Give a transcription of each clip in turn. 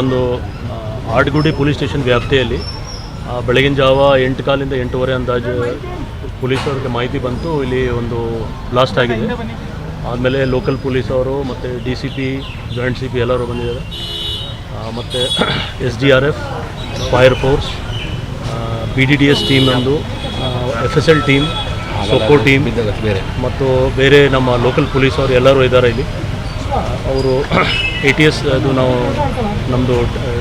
ಒಂದು Adugodi police station ವ್ಯಾಪ್ತಿಯಲ್ಲಿ ಬೆಳಗಿನ ಜಾವ ಎಂಟು ಕಾಲಿಂದ ಎಂಟೂವರೆ ಅಂದಾಜು ಪೊಲೀಸವ್ರಿಗೆ ಮಾಹಿತಿ ಬಂತು. ಇಲ್ಲಿ ಒಂದು ಬ್ಲಾಸ್ಟ್ ಆಗಿದೆ. ಆದಮೇಲೆ ಲೋಕಲ್ ಪೊಲೀಸ್ ಅವರು ಮತ್ತು D C P joint C P ಎಲ್ಲರೂ ಬಂದಿದ್ದಾರೆ. ಮತ್ತು S D R F fire force B D D S team ಒಂದು F S L team SOCO team ಬೇರೆ. ಮತ್ತು ಬೇರೆ ನಮ್ಮ ಲೋಕಲ್ ಪೊಲೀಸ್ ಅವರು ಎಲ್ಲರೂ ಇದ್ದಾರೆ ಇಲ್ಲಿ. ಅವರು ಎ ಟಿ ಎಸ್ ಅದು ನಾವು ನಮ್ಮದು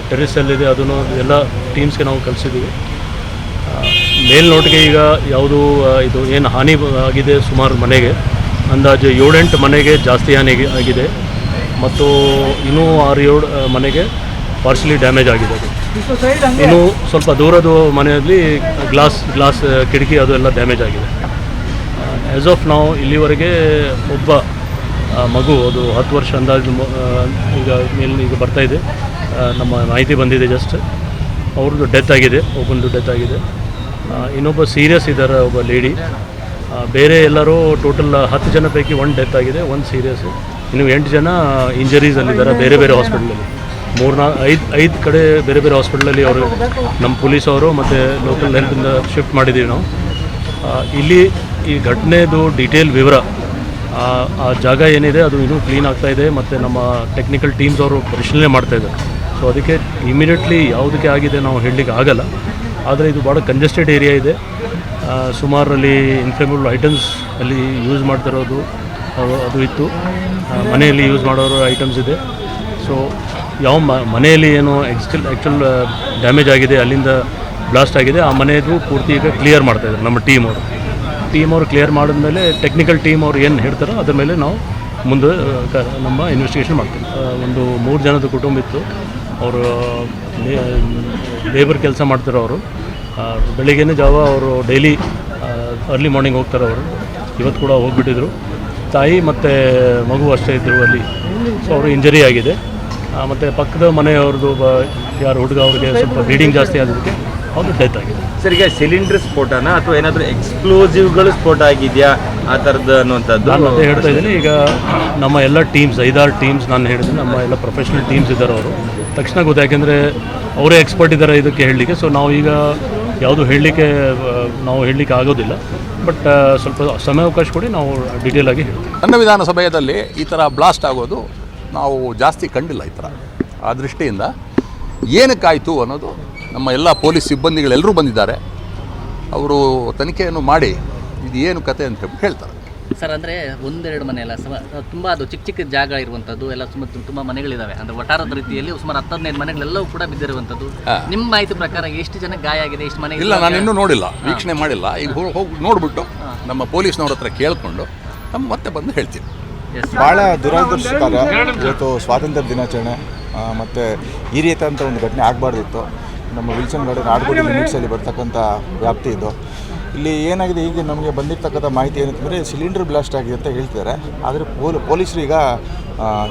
ಟೆರಿಸಲ್ಲಿದೆ, ಅದನ್ನು ಎಲ್ಲ ಟೀಮ್ಸ್ಗೆ ನಾವು ಕಲಿಸಿದ್ದೀವಿ ಮೇಲ್ನೋಟಿಗೆ ಈಗ ಯಾವುದು ಇದು ಏನು ಹಾನಿ ಆಗಿದೆ ಸುಮಾರು ಮನೆಗೆ, ಅಂದಾಜು ಏಳೆಂಟು ಮನೆಗೆ ಜಾಸ್ತಿ ಹಾನಿ ಆಗಿದೆ. ಮತ್ತು ಇನ್ನೂ ಆರು ಏಳು ಮನೆಗೆ ಪಾರ್ಷಲಿ ಡ್ಯಾಮೇಜ್ ಆಗಿದೆ ಅದು. ಇನ್ನು ಸ್ವಲ್ಪ ದೂರದ ಮನೆಯಲ್ಲಿ ಗ್ಲಾಸ್ ಗ್ಲಾಸ್ ಕಿಟಕಿ, ಅದು ಎಲ್ಲ ಡ್ಯಾಮೇಜ್ ಆಗಿದೆ. ಆ್ಯಸ್ ಆಫ್ ನಾವು ಇಲ್ಲಿವರೆಗೆ ಒಬ್ಬ ಮಗು, ಅದು ಹತ್ತು ವರ್ಷ ಅಂದಾಜು ಈಗ ಮೇಲೆ ಈಗ ಬರ್ತಾ ಇದೆ. ನಮ್ಮ ಮಾಹಿತಿ ಬಂದಿದೆ ಜಸ್ಟ್ ಅವ್ರದ್ದು ಡೆತ್ ಆಗಿದೆ, ಒಬ್ಬಂದು ಡೆತ್ ಆಗಿದೆ. ಇನ್ನೊಬ್ಬ ಸೀರಿಯಸ್ ಇದ್ದಾರೆ ಒಬ್ಬ ಲೇಡಿ ಬೇರೆ ಎಲ್ಲರೂ ಟೋಟಲ್ ಹತ್ತು ಜನ ಪೈಕಿ ಒಂದು ಡೆತ್ ಆಗಿದೆ ಒಂದು ಸೀರಿಯಸ್ ಇನ್ನು ಎಂಟು ಜನ ಇಂಜರೀಸಲ್ಲಿದ್ದಾರೆ ಬೇರೆ ಬೇರೆ ಹಾಸ್ಪಿಟ್ಲಲ್ಲಿ ಮೂರ್ನಾ ಐದು ಐದು ಕಡೆ ಬೇರೆ ಬೇರೆ ಹಾಸ್ಪಿಟ್ಲಲ್ಲಿ ಅವರು ನಮ್ಮ ಪೊಲೀಸ್ ಅವರು ಮತ್ತು ಲೋಕಲ್ ಹೆಲ್ತಿಂದ ಶಿಫ್ಟ್ ಮಾಡಿದ್ದೀವಿ ನಾವು. ಇಲ್ಲಿ ಈ ಘಟನೆದು ಡೀಟೇಲ್ ವಿವರ ಆ, ಜಾಗ ಏನಿದೆ ಅದು ಇನ್ನೂ ಕ್ಲೀನ್ ಆಗ್ತಾ ಇದೆ ಮತ್ತು ನಮ್ಮ ಟೆಕ್ನಿಕಲ್ ಟೀಮ್ಸ್ ಅವರು ಪರಿಶೀಲನೆ ಮಾಡ್ತಾ ಇದ್ದಾರೆ. ಸೊ ಅದಕ್ಕೆ ಇಮಿಡಿಯೇಟ್ಲಿ ಯಾವುದಕ್ಕೆ ಆಗಿದೆ ನಾವು ಹೇಳಲಿಕ್ಕೆ ಆಗಲ್ಲ. ಆದರೆ ಇದು ಭಾಳ ಕಂಜೆಸ್ಟೆಡ್ ಏರಿಯಾ ಇದೆ. ಸುಮಾರಲ್ಲಿ ಇನ್ಫ್ಲೇಮಬಲ್ ಐಟಮ್ಸ್ ಅಲ್ಲಿ ಯೂಸ್ ಮಾಡ್ತಿರೋದು ಅದು ಇತ್ತು. ಮನೆಯಲ್ಲಿ ಯೂಸ್ ಮಾಡೋರು ಐಟಮ್ಸ್ ಇದೆ. ಸೊ ಯಾವ ಮನೆಯಲ್ಲಿ ಏನು ಎಕ್ಸ್ಟಲ್ ಆ್ಯಕ್ಚುಲ್ ಡ್ಯಾಮೇಜ್ ಆಗಿದೆ ಅಲ್ಲಿಂದ ಬ್ಲಾಸ್ಟ್ ಆಗಿದೆ ಆ ಮನೆಯದು ಪೂರ್ತಿ ಈಗ ಕ್ಲಿಯರ್ ಮಾಡ್ತಾಯಿದ್ದಾರೆ ನಮ್ಮ ಟೀಮ್ ಅವರು. ಟೀಮ್ ಅವರು ಕ್ಲಿಯರ್ ಮಾಡಿದ್ಮೇಲೆ ಟೆಕ್ನಿಕಲ್ ಟೀಮ್ ಅವ್ರು ಏನು ಹೇಳ್ತಾರೋ ಅದ್ರ ಮೇಲೆ ನಾವು ಮುಂದೆ ನಮ್ಮ ಇನ್ವೆಸ್ಟಿಗೇಷನ್ ಮಾಡ್ತೀವಿ. ಒಂದು ಮೂರು ಜನದ ಕುಟುಂಬ ಇತ್ತು. ಅವರು ಲೇಬರ್ ಕೆಲಸ ಮಾಡ್ತಾರೆ ಅವರು. ಬೆಳಿಗ್ಗೆನೇ ಜಾವ ಅವರು ಡೈಲಿ ಅರ್ಲಿ ಮಾರ್ನಿಂಗ್ ಹೋಗ್ತಾರೆ ಅವರು. ಇವತ್ತು ಕೂಡ ಹೋಗಿಬಿಟ್ಟಿದ್ರು. ತಾಯಿ ಮತ್ತು ಮಗು ಅಷ್ಟೇ ಇದ್ದರು ಅಲ್ಲಿ. ಸೊ ಅವರು ಇಂಜರಿ ಆಗಿದೆ. ಮತ್ತು ಪಕ್ಕದ ಮನೆಯವ್ರದ್ದು ಬ, ಯಾರು ಹುಡುಗ ಅವ್ರಿಗೆ ಸ್ವಲ್ಪ ಬ್ಲೀಡಿಂಗ್ ಜಾಸ್ತಿ ಆಗೋದಕ್ಕೆ ಅವ್ರದ್ದು ಡೆತ್ ಆಗಿದೆ. ಸರ್ ಈಗ ಸಿಲಿಂಡರ್ ಸ್ಫೋಟನ ಅಥವಾ ಏನಾದರೂ ಎಕ್ಸ್ಪ್ಲೋಸಿವ್ಗಳು ಸ್ಫೋಟ ಆಗಿದೆಯಾ? ಆ ಥರದ್ದು ಅನ್ನುವಂಥದ್ದು ನಾನು ಅದೇ ಹೇಳ್ತಾ ಇದ್ದೀನಿ. ಈಗ ನಮ್ಮ ಎಲ್ಲ ಟೀಮ್ಸ್ ಐದಾರು ಟೀಮ್ಸ್ ನಾನು ಹೇಳಿದ್ರೆ ನಮ್ಮ ಎಲ್ಲ ಪ್ರೊಫೆಷ್ನಲ್ ಟೀಮ್ಸ್ ಇದ್ದಾರೆ ಅವರು. ತಕ್ಷಣ ಗೊತ್ತು ಯಾಕೆಂದರೆ ಅವರೇ ಎಕ್ಸ್ಪರ್ಟ್ ಇದ್ದಾರೆ ಇದಕ್ಕೆ ಹೇಳಲಿಕ್ಕೆ. ಸೊ ನಾವು ಈಗ ಯಾವುದು ಹೇಳಲಿಕ್ಕೆ ನಾವು ಹೇಳಲಿಕ್ಕೆ ಆಗೋದಿಲ್ಲ. ಬಟ್ ಸ್ವಲ್ಪ ಸಮಯಾವಕಾಶ ಕೊಡಿ ನಾವು ಡೀಟೇಲ್ ಆಗಿ ಹೇಳ್ತೀವಿ. ನನ್ನ ವಿಧಾನಸಭೆಯಲ್ಲಿ ಈ ಥರ ಬ್ಲಾಸ್ಟ್ ಆಗೋದು ನಾವು ಜಾಸ್ತಿ ಕಂಡಿಲ್ಲ ಈ ಥರ ಆ ದೃಷ್ಟಿಯಿಂದ ಏನಕ್ಕಾಯಿತು ಅನ್ನೋದು ನಮ್ಮ ಎಲ್ಲ ಪೊಲೀಸ್ ಸಿಬ್ಬಂದಿಗಳೆಲ್ಲರೂ ಬಂದಿದ್ದಾರೆ. ಅವರು ತನಿಖೆಯನ್ನು ಮಾಡಿ ಇದು ಏನು ಕತೆ ಅಂತ ಹೇಳಿ ಹೇಳ್ತಾರೆ. ಸರ್ ಅಂದರೆ ಒಂದೆರಡು ಮನೆ ಅಲ್ಲ ಸಮ ತುಂಬ ಅದು ಚಿಕ್ಕ ಚಿಕ್ಕ ಜಾಗ ಇರುವಂಥದ್ದು ಎಲ್ಲ ಸುಮಾರು ತುಂಬ ಮನೆಗಳಿದ್ದಾವೆ ಅಂದರೆ ಒಟ್ಟಾರದ ರೀತಿಯಲ್ಲಿ ಸುಮಾರು ಹತ್ತು ಹದಿನೈದು ಮನೆಗಳೆಲ್ಲವೂ ಕೂಡ ಬಿದ್ದಿರುವಂಥದ್ದು ನಿಮ್ಮ ಮಾಹಿತಿ ಪ್ರಕಾರ ಎಷ್ಟು ಜನ ಗಾಯ ಆಗಿದೆ ಎಷ್ಟು ಮನೆ ಇಲ್ಲ ನಾನು ಇನ್ನೂ ನೋಡಿಲ್ಲ. ವೀಕ್ಷಣೆ ಮಾಡಿಲ್ಲ. ಈಗ ಹೋಗಿ ಹೋಗಿ ನೋಡಿಬಿಟ್ಟು ನಮ್ಮ ಪೊಲೀಸ್ನವ್ರ ಹತ್ರ ಕೇಳಿಕೊಂಡು ನಮ್ಮ ಮತ್ತೆ ಬಂದು ಹೇಳ್ತೀನಿ. ಭಾಳ ದುರದೃಷ್ಟಕರ ಇವತ್ತು ಸ್ವಾತಂತ್ರ್ಯ ದಿನಾಚರಣೆ ಮತ್ತು ಈ ರೀತಿಯಂಥ ಒಂದು ಘಟನೆ ಆಗಬಾರ್ದಿತ್ತು. ನಮ್ಮ ವಿಲ್ಸನ್ ಗಾರ್ಡನ್ ಆಡ್ಗೋಡಿ ಲಿಮಿಟ್ಸಲ್ಲಿ ಬರ್ತಕ್ಕಂಥ ವ್ಯಾಪ್ತಿ ಇದು. ಇಲ್ಲಿ ಏನಾಗಿದೆ ಈಗ ನಮಗೆ ಬಂದಿರತಕ್ಕಂಥ ಮಾಹಿತಿ ಏನಂತಂದರೆ ಸಿಲಿಂಡರ್ ಬ್ಲಾಸ್ಟ್ ಆಗಿದೆ ಅಂತ ಹೇಳ್ತಿದ್ದಾರೆ. ಆದರೆ ಪೋಲ್, ಪೊಲೀಸರು ಈಗ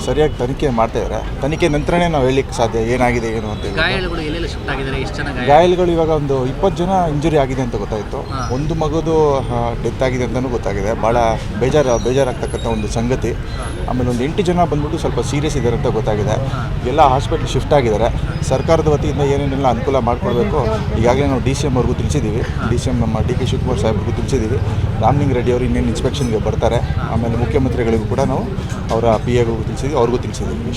ಸರಿಯಾಗಿ ತನಿಖೆ ಮಾಡ್ತಾ ಇದ್ದಾರೆ ತನಿಖೆ ನಂತರನೇ ನಾವು ಹೇಳಲಿಕ್ಕೆ ಸಾಧ್ಯ ಏನಾಗಿದೆ ಏನು ಅಂತ ಹೇಳಿ. ಗಾಯಾಳುಗಳು ಎಲ್ಲೆಲ್ಲಿ ಶಿಫ್ಟ್ ಆಗಿದ್ದಾರೆ? ಎಷ್ಟು ಜನ ಗಾಯ ಗಾಯಾಳುಗಳು ಇವಾಗ ಒಂದು ಇಪ್ಪತ್ತು ಜನ ಇಂಜುರಿ ಆಗಿದೆ ಅಂತ ಗೊತ್ತಾಯಿತು. ಒಂದು ಮಗುದು ಡೆತ್ ಆಗಿದೆ ಅಂತಲೂ ಗೊತ್ತಾಗಿದೆ. ಭಾಳ ಬೇಜಾರು ಬೇಜಾರಾಗ್ತಕ್ಕಂಥ ಒಂದು ಸಂಗತಿ. ಆಮೇಲೆ ಒಂದು ಎಂಟು ಜನ ಬಂದ್ಬಿಟ್ಟು ಸ್ವಲ್ಪ ಸೀರಿಯಸ್ ಇದ್ದಾರೆ ಅಂತ ಗೊತ್ತಾಗಿದೆ. ಎಲ್ಲ ಹಾಸ್ಪಿಟ್ಲ್ ಶಿಫ್ಟ್ ಆಗಿದ್ದಾರೆ. ಸರ್ಕಾರದ ವತಿಯಿಂದ ಏನೇನೆಲ್ಲ ಅನುಕೂಲ ಮಾಡಿಕೊಡ್ಬೇಕು ಈಗಾಗಲೇ ನಾವು ಡಿ ಸಿ ಎಂ ಅವ್ರಿಗೂ ತಿಳಿಸಿದ್ದೀವಿ ಡಿ ಸಿ ಎಂ ನಮ್ಮ ಡಿ ಕೆ ಶಿವಕುಮಾರ್ ಸಾಹೇಬ್ರಿಗೂ ತಿಳಿಸಿದ್ದೀವಿ ರಾಮಲಿಂಗ್ ರೆಡ್ಡಿ ಅವರು ಇನ್ನೇನು ಇನ್ಸ್ಪೆಕ್ಷನ್ಗೆ ಬರ್ತಾರೆ. ಆಮೇಲೆ ಮುಖ್ಯಮಂತ್ರಿಗಳಿಗೂ ಕೂಡ ನಾವು ಅವರ ಪಿ ಎಗೂ ತಿಳಿಸಿದ್ವಿ ಅವ್ರಿಗೂ ತಿಳಿಸಿದ್ದೀವಿ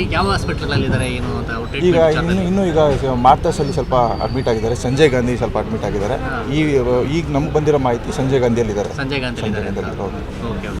ಈಗ ಯಾವ ಹಾಸ್ಪಿಟ್ಲಲ್ಲಿ ಇದ್ದಾರೆ ಏನು ಅಂತ ಅವ್ರು ಈಗ ಇನ್ನು ಇನ್ನೂ ಈಗ ಮಾರ್ತಾಸಲ್ಲಿ ಸ್ವಲ್ಪ ಅಡ್ಮಿಟ್ ಆಗಿದ್ದಾರೆ. ಸಂಜಯ್ ಗಾಂಧಿ ಸ್ವಲ್ಪ ಅಡ್ಮಿಟ್ ಆಗಿದ್ದಾರೆ. ಈ ಈಗ ನಮ್ಗೆ ಬಂದಿರೋ ಮಾಹಿತಿ ಸಂಜಯ್ ಗಾಂಧಿಯಲ್ಲಿದ್ದಾರೆ. ಸಂಜಯ್ ಗಾಂಧಿ ಸಂಜಯ್ ಓಕೆ